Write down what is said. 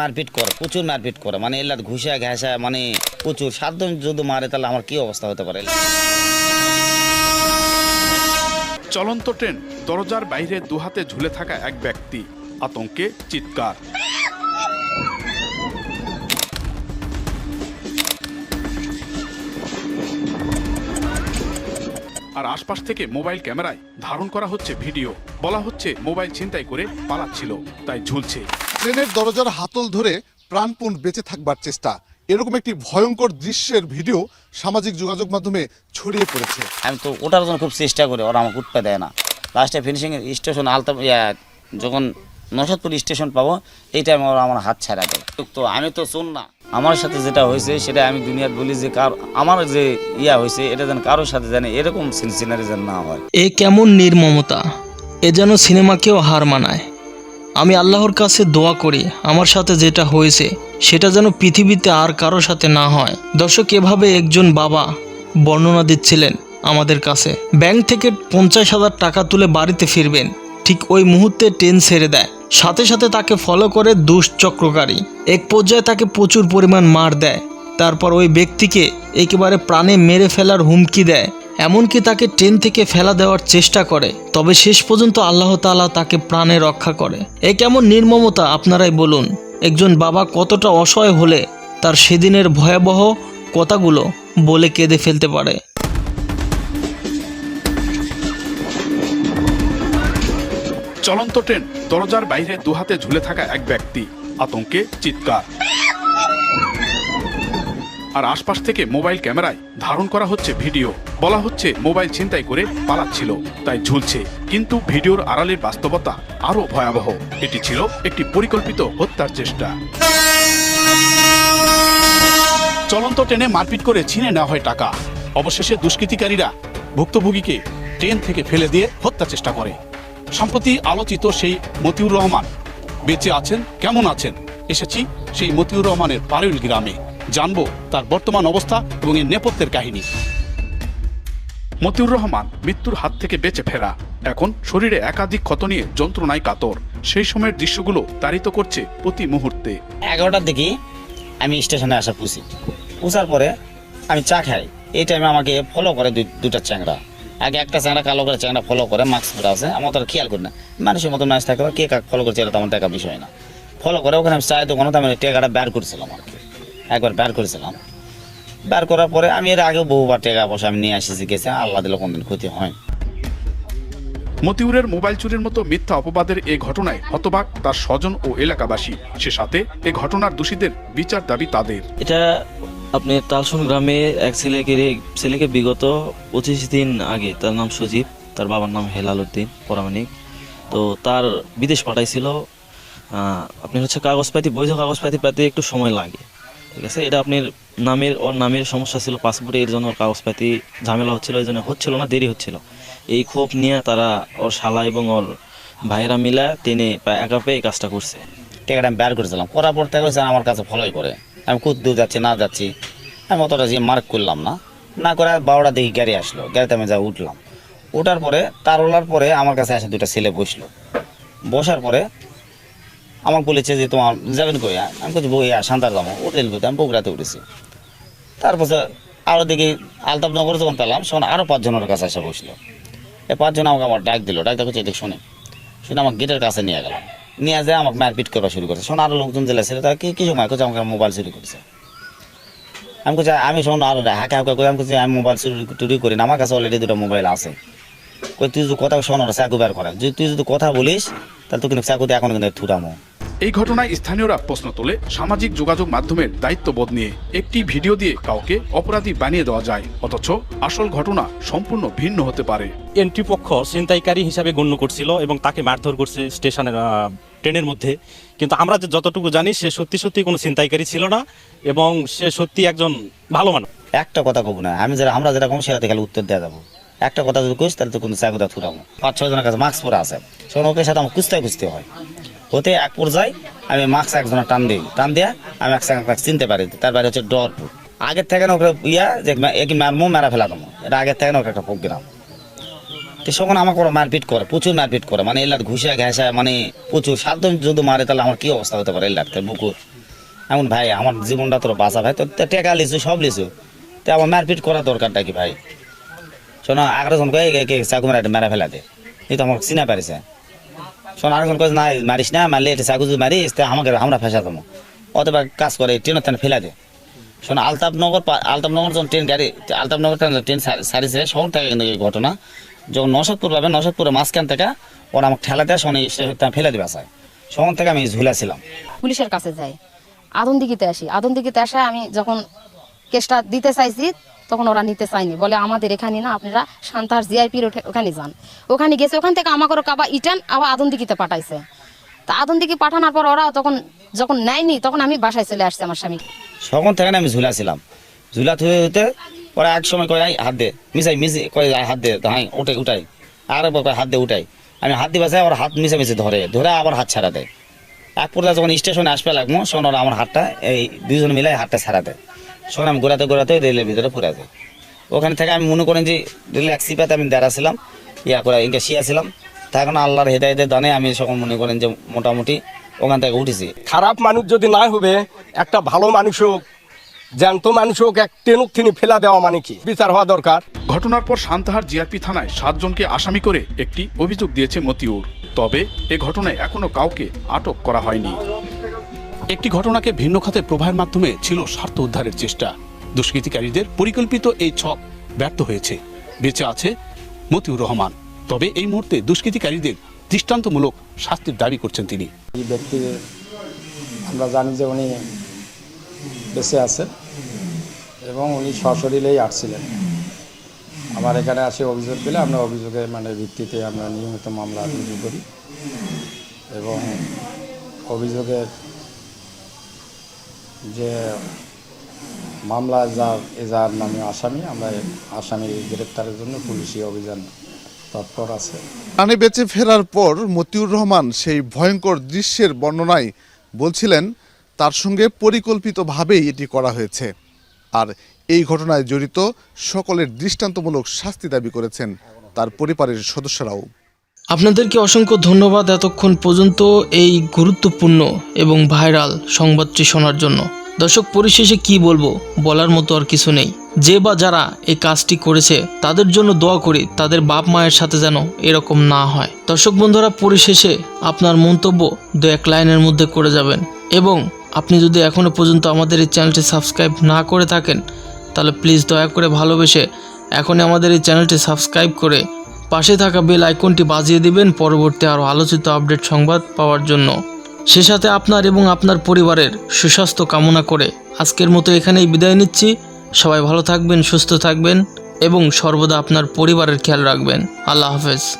মারপিট করে, প্রচুর মারপিট করে মানে এলাদ ঘুষা, ঘাসা মানে প্রচুর। সাতজন যদি মারে, তাহলে আমার কি অবস্থা হতে পারে? চলন্ত ট্রেন, দরজার বাইরে দুহাতে ঝুলে থাকা এক ব্যক্তি। আতঙ্কে চিৎকার। আর আশপাশ থেকে মোবাইল ক্যামেরায় ধারণ করা হচ্ছে ভিডিও। বলা হচ্ছে মোবাইল ছিনতাই করে পালাচ্ছিল, তাই ঝুলছে। ট্রেনের দরজার হাতল ধরে প্রাণপণ বেঁচে থাকবার চেষ্টা। এরকম একটি ভয়ঙ্কর দৃশ্যের ভিডিও সামাজিক যোগাযোগ মাধ্যমে ছড়িয়ে পড়েছে। আমি তো ওঠার জন্য খুব চেষ্টা করি ওরা আমাকে উঠতে দেয় না। লাস্টে ফিনিশিং স্টেশন আলতা যখন নসাদপুর স্টেশন পাবো এই টাইমে ওরা আমার হাত ছাড়া দেয়। তো আমি তো শুন না। আমার সাথে যেটা হয়েছে সেটা আমি দুনিয়ার বলি যে কার আমার যে ইয়া হয়েছে এটা যেন কারোর সাথে জানে এরকম সিনসিনারি যেন না হয়। এ কেমন নির্মমতা। এ যেন সিনেমাকেও হার মানায়। আমি আল্লাহর কাছে দোয়া করি, আমার সাথে যেটা হয়েছে, সেটা যেন পৃথিবীতে আর কারও সাথে না হয়। দর্শক, এভাবে একজন বাবা বর্ণনা দিচ্ছিলেন আমাদের কাছে। ব্যাংক থেকে পঞ্চাশ হাজার টাকা তুলে বাড়িতে ফিরবেন। ঠিক ওই মুহূর্তে ট্রেন ছেড়ে দেয়। সাথে সাথে তাকে ফলো করে দুষ্চক্রকারী এক পর্যায়ে তাকে প্রচুর পরিমাণ মার দেয়। তারপর ওই ব্যক্তিকে একেবারে প্রাণে মেরে ফেলার হুমকি দেয়। এমনকি তাকে ট্রেন থেকে ফেলা দেওয়ার চেষ্টা করে, তবে শেষ পর্যন্ত আল্লাহ তাআলা তাকে প্রাণে রক্ষা করে। এ কেমন নির্মমতা, আপনারাই বলুন। একজন বাবা কতটা অসহায় হলে তার সেদিনের ভয়াবহ কথাগুলো বলে কেঁদে ফেলতে পারে। চলন্ত ট্রেন দরজার বাইরে দুহাতে ঝুলে থাকা এক ব্যক্তি। আতঙ্কে, চিৎকার। আর আশপাশ থেকে মোবাইল ক্যামেরায় ধারণ করা হচ্ছে ভিডিও। বলা হচ্ছে মোবাইল ছিনতাই করে পালাচ্ছিল, তাই ঝুলছে। কিন্তু ভিডিওর আড়ালের বাস্তবতা আরও ভয়াবহ। এটি ছিল একটি পরিকল্পিত হত্যার চেষ্টা। চলন্ত ট্রেনে মারপিট করে ছিনে নেওয়া হয় টাকা। অবশেষে দুষ্কৃতিকারীরা ভুক্তভোগীকে ট্রেন থেকে ফেলে দিয়ে হত্যা চেষ্টা করে। সম্প্রতি আলোচিত সেই মতিউর রহমান, বেঁচে আছেন? কেমন আছেন? এসেছি সেই মতিউর রহমানের পারুল গ্রামে। জানব তার বর্তমান অবস্থা এবং এর নেপথ্যের কাহিনী। মতিউর রহমান মৃত্যুর হাত থেকে বেঁচে ফেরা। এখন শরীরে একাধিক ক্ষত নিয়ে যন্ত্রণায় কাতর। সেই সময়ের দৃশ্যগুলো তাড়িত করছে প্রতি মুহূর্তে। এগারোটার দিকে আমি স্টেশনে আসা পুষি। পুষার পরে আমি চা খাই। এই টাইমে আমাকে ফলো করে দুটা চ্যাংড়া আগে একটা চ্যাংড়া কালো করে চ্যাংড়া ফলো করে মাস্ক পরে আছে। আমার তো খেয়াল করি না। মানুষের মতো ম্যাচ থাকে কে কাক ফলো করছে এটা তো আমার টাকা বিষয় না। ফলো করে ওখানে আমি চায়ের দোকানে আমি টেকাটা বের করেছিলাম আর কি। একবার বের করেছিলাম। বের করার পরে আমি এর আগে বহুবার টাকা পয়সা আমি নিয়ে আসেছি গেছে আল্লাহ দিলে কোনদিন ক্ষতি হয় মতিউরের মোবাইল চুরির মতো মিথ্যা অপবাদের এ ঘটনায় হতবাক তার স্বজন ও এলাকাবাসী। সে সাথে এ ঘটনার দোষীদের বিচার দাবি তাদের। এটা আপনি তালসুন গ্রামে এক ছেলেকে রে- ছেলেকে বিগত পঁচিশ দিন আগে তার নাম সুজিত তার বাবার নাম হেলাল উদ্দিন পরামানিক। তো তার বিদেশ পাঠাইছিল। আহ, আপনি হচ্ছে কাগজপাতি বৈধ কাগজপাতি পেতে একটু সময় লাগে। ঠিক আছে? এটা আপনার নামের, ওর নামের সমস্যা ছিল পাসপোর্টে এর জন্য কাগজপাতি ঝামেলা হচ্ছিল, এই জন্য হচ্ছিল না, দেরি হচ্ছিল। এই ক্ষোভ নিয়ে তারা ওর শালা এবং ওর ভাইয়েরা মিলা টেনে একা পেয়ে কাজটা করছে। টাকাটা আমি বের করেছিলাম করার পর থেকে হচ্ছে আমার কাছে ফলোই করে। আমি দূর যাচ্ছি, না যাচ্ছি, আমি অতটা যে মার্ক করলাম না। না করে বারোটা দেখি গাড়ি আসলো, গাড়িতে আমি যা উঠলাম। ওঠার পরে, তার ওলার পরে আমার কাছে এসে দুটা ছেলে বসল। বসার পরে আমাকে বলেছে যে তোমার যাবেন কই? আমি বলছি বই শান্তার যাব হোটেল করতে আমি বগুড়াতে উঠেছি। তারপর আরও দেখি আলতাফনগর যখন পেলাম, তখন আরও পাঁচজনের কাছে এসে বসল। এই পাঁচজন আমাকে আমার ডাক দিল। ডাক দেখো দেখ শোনে শুনে আমার গেটের কাছে নিয়ে গেল। নিয়ে যায় আমাকে মারপিট করা শুরু করেছে। শোন, আরও লোকজন জেলা ছিল, তারা কি কিছু মার করছে আমাকে মোবাইল চুরি করেছে? আমি বলছি আমি শোন, আরও হাঁকা হাঁকা করে আমি আমি মোবাইল চুরি টুরি করি না। আমার কাছে অলরেডি দুটো মোবাইল আছে। কই, তুই যদি কথা শোনো চাকু বের করে। যদি, তুই যদি কথা বলিস, তাহলে তুই কিন্তু চাকু দিয়ে এখন কিন্তু থুটামো এই ঘটনায় স্থানীয়রা প্রশ্ন তোলে সামাজিক যোগাযোগ মাধ্যমের দায়িত্ববোধ নিয়ে। একটি ভিডিও দিয়ে কাউকে অপরাধী বানিয়ে দেওয়া যায় অথচ আসল ঘটনা সম্পূর্ণ ভিন্ন হতে পারে। এন্ট্রি পক্ষ ছিনতাইকারী হিসাবে গণ্য করছিল এবং তাকে মারধর করছে স্টেশনের ট্রেনের মধ্যে। কিন্তু আমরা যে যতটুকু জানি সে সত্যি সত্যি কোনো ছিনতাইকারী ছিল না এবং সে সত্যি একজন ভালো মানুষ। একটা কথা কব না আমি যারা আমরা যেরকম কম সেটা খালি উত্তর দেওয়া যাব। একটা কথা যদি কইস তাহলে তো কোনো চাকু দিয়ে পাঁচ ছয় জনের কাছে মাস্ক পরে আছে। ওকে সাথে আমার কুস্তায় কুস্তি হয়। হতে এক পর্যায়ে আমি মাস্ক একজনের টান দিই। টান দিয়া আমি এক চিনতে পারি তার বাইরে হচ্ছে ডরপুর আগের থেকে না ওকে ইয়া যে একই মারমো মেরা ফেলা দেবো। এটা আগের থেকে ওকে একটা প্রোগ্রাম তো তখন আমাকে ওরা মারপিট করে, প্রচুর মারপিট করে। মানে এলাট ঘুষা, ঘেঁষা মানে প্রচুর। সাত দিন যদি মারে তাহলে আমার কী অবস্থা হতে পারে এলাটকে বুকুর। এমন ভাই, আমার জীবনটা তোর বাঁচা ভাই। তো টেকা লিছু সব লিছু তো আমার মারপিট করা দরকারটা কি ভাই? শোনো আরেকজন কয়ে কে কে চাকু মারা মেরা ফেলা দে। তো আমার চিনা পারিছে। শোনো আরেকজন না, মারিস না, মারলে এটা চাকু মারিস, তা আমাকে, আমরা ফেসা দেবো অথবা কাজ করে ট্রেনের তেন ফেলা দে। শোনো, আলতাপনগর আলতাপনগর যখন ট্রেন গাড়ি, আলতাপনগর ট্রেন সারিছে, শহর থেকে কিন্তু এই ঘটনা, যখন নশদপুর পাবে নশদপুরের মাঝখান থেকে ওরা আমাকে ঠেলা দেয়, শনি ফেলে দিবে আসায়। শহর থেকে আমি ঝুলেছিলাম পুলিশের কাছে যাই। আদন দিঘিতে আসি। আদন দিঘিতে আসে আমি যখন কেসটা দিতে চাইছি তখন ওরা নিতে চায়নি। বলে আমাদের এখানে না আপনারা শান্তার জিআইপির ওখানে যান। ওখানে গেছে ওখান থেকে আমাকে কাবা ইটান আবার আদন দিঘিতে পাঠাইছে। তা আদন দিঘি পাঠানোর পর ওরা তখন যখন নেয়নি তখন আমি বাসায় চলে আসছি আমার স্বামী সখন থেকে আমি ঝুলাছিলাম ঝুলা থুয়ে হতে ওরা এক সময় কয় হাত দে। মিশাই মিশি কয় "আই, হাত দে। হাই উঠাই উঠাই। আর কয় হাত দে উঠাই। আমি হাত দিয়ে বাসায় ওর হাত মিশে মিশে ধরে ধরে আবার হাত ছাড়া দেয়। এক পর্যায়ে যখন স্টেশনে আসবে লাগবো শোন আমার হাতটা এই দুজন মিলে হাতটা ছাড়া দেয়। শোন আমি ঘোরাতে ঘোরাতে রেলের ভিতরে পুরা দেয় ওখানে থেকে আমি মনে করেন যে রিল্যাক্স সিপাতে আমি দাঁড়াছিলাম ইয়া করে ইনকে শিয়াছিলাম তা এখন আল্লাহর হেদায়তের দানে আমি সকল মনে করেন যে মোটামুটি ওখান থেকে উঠেছি। খারাপ মানুষ যদি না হবে একটা ভালো মানুষ হোক জ্যান্ত মানুষ হোক এক টেনুক তিনি ফেলা দেওয়া মানে কি? বিচার হওয়া দরকার। ঘটনার পর সান্তাহার জিআরপি থানায় সাতজনকে আসামি করে একটি অভিযোগ দিয়েছে মতিউর। তবে এ ঘটনায় এখনও কাউকে আটক করা হয়নি। একটি ঘটনাকে ভিন্ন খাতে প্রবাহের মাধ্যমে ছিল স্বার্থ উদ্ধারের চেষ্টা। দুষ্কৃতিকারীদের পরিকল্পিত এই ছক ব্যর্থ হয়েছে। বেঁচে আছে মতিউর রহমান। তবে এই মুহূর্তে দুষ্কৃতিকারীদের দৃষ্টান্তমূলক শাস্তির দাবি করছেন তিনি। এই ব্যক্তি, আমরা জানি যে উনি বেঁচে আছেন এবং উনি সশরীরেই আসছিলেন। আমার এখানে আসে অভিযোগ পেলে আমরা অভিযোগে মানে ভিত্তিতে আমরা নিয়মিত মামলা রুজু করি এবং অভিযোগের যে মামলা যার এজার নামে আসামি, আমরা আসামি গ্রেপ্তারের জন্য পুলিশি অভিযান তৎপর আছে। প্রাণে বেঁচে ফেরার পর মতিউর রহমান সেই ভয়ঙ্কর দৃশ্যের বর্ণনায় বলছিলেন, তার সঙ্গে পরিকল্পিতভাবেই এটি করা হয়েছে। আর এই ঘটনায় জড়িত সকলের দৃষ্টান্তমূলক শাস্তি দাবি করেছেন তার পরিবারের সদস্যরাও। আপনাদেরকে অসংখ্য ধন্যবাদ এতক্ষণ পর্যন্ত এই গুরুত্বপূর্ণ এবং ভাইরাল সংবাদটি শোনার জন্য। দর্শক, পরিশেষে কি বলব? বলার মতো আর কিছু নেই। যে বা যারা এই কাজটি করেছে, তাদের জন্য দোয়া করি, তাদের বাপ মায়ের সাথে যেন এরকম না হয়। দর্শক বন্ধুরা, পরিশেষে আপনার মন্তব্য দু এক লাইনের মধ্যে করে যাবেন। এবং আপনি যদি এখনও পর্যন্ত আমাদের এই চ্যানেলটি সাবস্ক্রাইব না করে থাকেন, তাহলে প্লিজ দয়া করে ভালোবেসে এখনই আমাদের এই চ্যানেলটি সাবস্ক্রাইব করে পাশে থাকা বেল আইকনটি বাজিয়ে দিবেন পরবর্তী আরও আলোচিত আপডেট সংবাদ পাওয়ার জন্য। সে সাথে আপনার এবং আপনার পরিবারের সুস্বাস্থ্য কামনা করে আজকের মতো এখানেই বিদায় নিচ্ছি। সবাই ভালো থাকবেন, সুস্থ থাকবেন এবং সর্বদা আপনার পরিবারের খেয়াল রাখবেন। আল্লাহ হাফেজ।